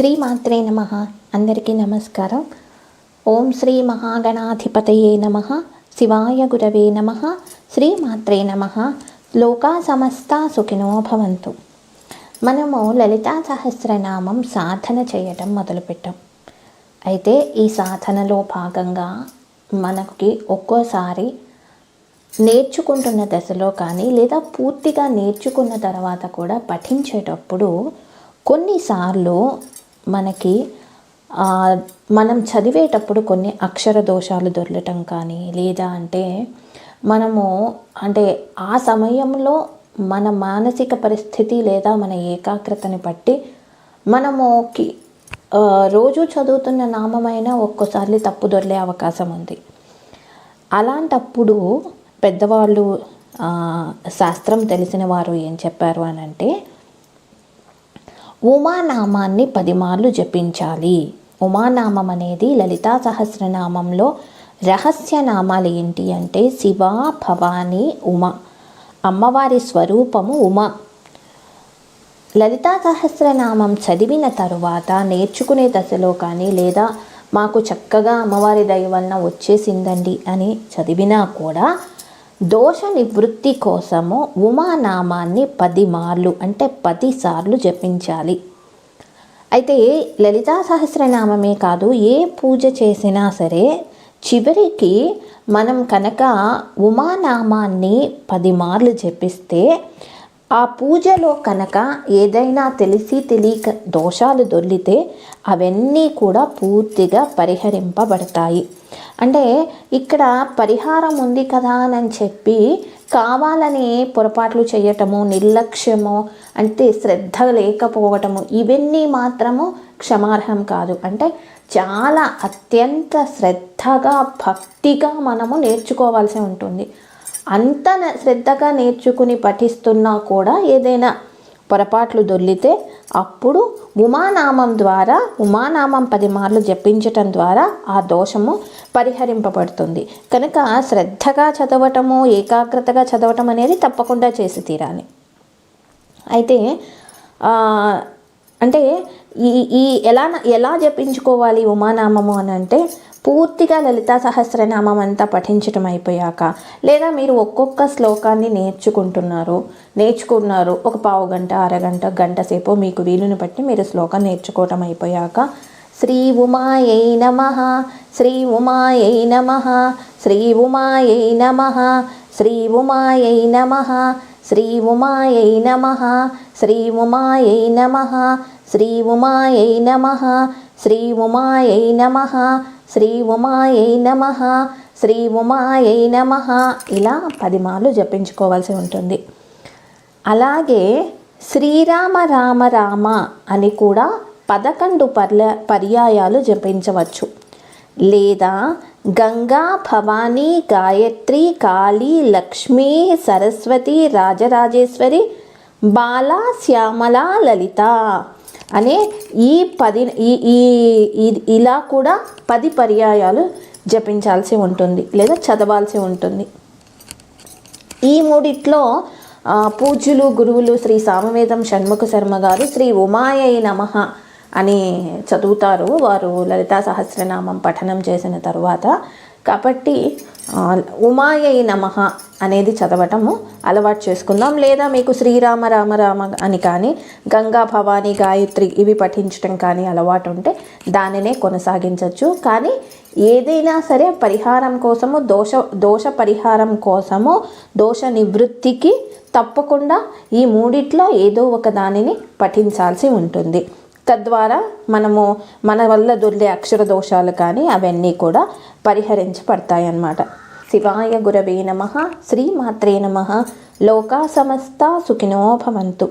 శ్రీ మాత్రే నమ. అందరికీ నమస్కారం. ఓం శ్రీ మహాగణాధిపతయే నమ. శివాయ గురవే నమ. శ్రీమాత్రే నమ. లోకా సమస్త సుఖినో భవంతు. మనము లలితా సహస్రనామం సాధన చేయటం మొదలుపెట్టాం. అయితే ఈ సాధనలో భాగంగా మనకి ఒక్కోసారి నేర్చుకుంటున్న దశలో కానీ లేదా పూర్తిగా నేర్చుకున్న తర్వాత కూడా పఠించేటప్పుడు కొన్నిసార్లు మనకి మనం చదివేటప్పుడు కొన్ని అక్షర దోషాలు దొరలటం కానీ లేదా అంటే మనము అంటే ఆ సమయంలో మన మానసిక పరిస్థితి లేదా మన ఏకాగ్రతని బట్టి మనము కి- రోజు చదువుతున్న నామమైన ఒక్కోసారి తప్పు దొరికే అవకాశం ఉంది. అలాంటప్పుడు పెద్దవాళ్ళు శాస్త్రం తెలిసిన వారు ఏం చెప్పారు అని అంటే ఉమానామాన్ని పదిమార్లు జపించాలి. ఉమానామం అనేది లలితా సహస్రనామంలో రహస్య నామాలు ఏంటి అంటే శివ భవాని ఉమ. అమ్మవారి స్వరూపము ఉమ. లలితా సహస్రనామం చదివిన తరువాత నేర్చుకునే దశలో కానీ లేదా మాకు చక్కగా అమ్మవారి దయ వలన వచ్చేసిందండి అని చదివినా కూడా దోష నివృత్తి కోసము ఉమానామాన్ని పది మార్లు అంటే పదిసార్లు జపించాలి. అయితే లలితా సహస్రనామమే కాదు ఏ పూజ చేసినా సరే చివరికి మనం కనుక ఉమానామాన్ని పది మార్లు జపిస్తే ఆ పూజలో కనుక ఏదైనా తెలిసి తెలియక దోషాలు దొర్లితే అవన్నీ కూడా పూర్తిగా పరిహరింపబడతాయి. అంటే ఇక్కడ పరిహారం ఉంది కదా అని చెప్పి కావాలని పొరపాట్లు చేయటము నిర్లక్ష్యము అంటే శ్రద్ధ లేకపోవటము ఇవన్నీ మాత్రము క్షమార్హం కాదు. అంటే చాలా అత్యంత శ్రద్ధగా భక్తిగా మనము నేర్చుకోవాల్సి ఉంటుంది. అంత శ్రద్ధగా నేర్చుకుని పఠిస్తున్నా కూడా ఏదైనా పొరపాట్లు దొర్లితే అప్పుడు ఉమానామం ద్వారా ఉమానామం పది మార్లు జపించటం ద్వారా ఆ దోషము పరిహరింపబడుతుంది. కనుక శ్రద్ధగా చదవటము ఏకాగ్రతగా చదవటం అనేది తప్పకుండా చేసి తీరాలి. అయితే అంటే ఈ ఈ ఎలా ఎలా జపించుకోవాలి ఉమానామము అని అంటే పూర్తిగా లలితా సహస్రనామం అంతా పఠించటం అయిపోయాక లేదా మీరు ఒక్కొక్క శ్లోకాన్ని నేర్చుకుంటున్నారు నేర్చుకున్నారు ఒక పావు గంట అరగంట గంట సేపు మీకు వీలుని బట్టి మీరు శ్లోకం నేర్చుకోవటం అయిపోయాక శ్రీ ఉమాయై నమ శ్రీ ఉమాయై నమ శ్రీ ఉమాయై నమ శ్రీ ఉమాయై నమ శ్రీ ఉమాయై నమ శ్రీ ఉమాయై నమ శ్రీ ఉమాయై నమ శ్రీ ఉమాయై నమ శ్రీ ఉమాయై నమ శ్రీ ఉమాయై నమ. ఇలా పదిమార్లు జపించుకోవాల్సి ఉంటుంది. అలాగే శ్రీరామ రామ రామ అని కూడా పదకొండు పర్ల పర్యాయాలు జపించవచ్చు. లేదా గంగా భవానీ గాయత్రి కాళీ లక్ష్మీ సరస్వతి రాజరాజేశ్వరి బాల శ్యామల లలిత అనే ఈ పది ఈ ఈ ఇలా కూడా పది పర్యాయాలు జపించాల్సి ఉంటుంది లేదా చదవాల్సి ఉంటుంది. ఈ మూడిట్లో పూజ్యులు గురువులు శ్రీ సామవేదం షణ్ముఖ శర్మ గారు శ్రీ ఉమాయై నమః అని చదువుతారు. వారు లలితా సహస్రనామం పఠనం చేసిన తరువాత. కాబట్టి ఉమాయై నమః అనేది చదవటము అలవాటు చేసుకుందాం. లేదా మీకు శ్రీరామ రామ రామ అని కానీ గంగా భవానీ గాయత్రి ఇవి పఠించటం కానీ అలవాటు ఉంటే దానినే కొనసాగించవచ్చు. కానీ ఏదైనా సరే పరిహారం కోసము దోష దోష పరిహారం కోసము దోష నివృత్తికి తప్పకుండా ఈ మూడిట్లో ఏదో ఒక దానిని పఠించాల్సి ఉంటుంది. తద్వారా మనము మన వల్ల దొల్లే అక్షర దోషాలు కానీ అవన్నీ కూడా పరిహరించబడతాయి అన్నమాట శివాయ గురవే నమ శ్రీమాత్రే నమ. లోకా సమస్త సుఖినో భవంతు.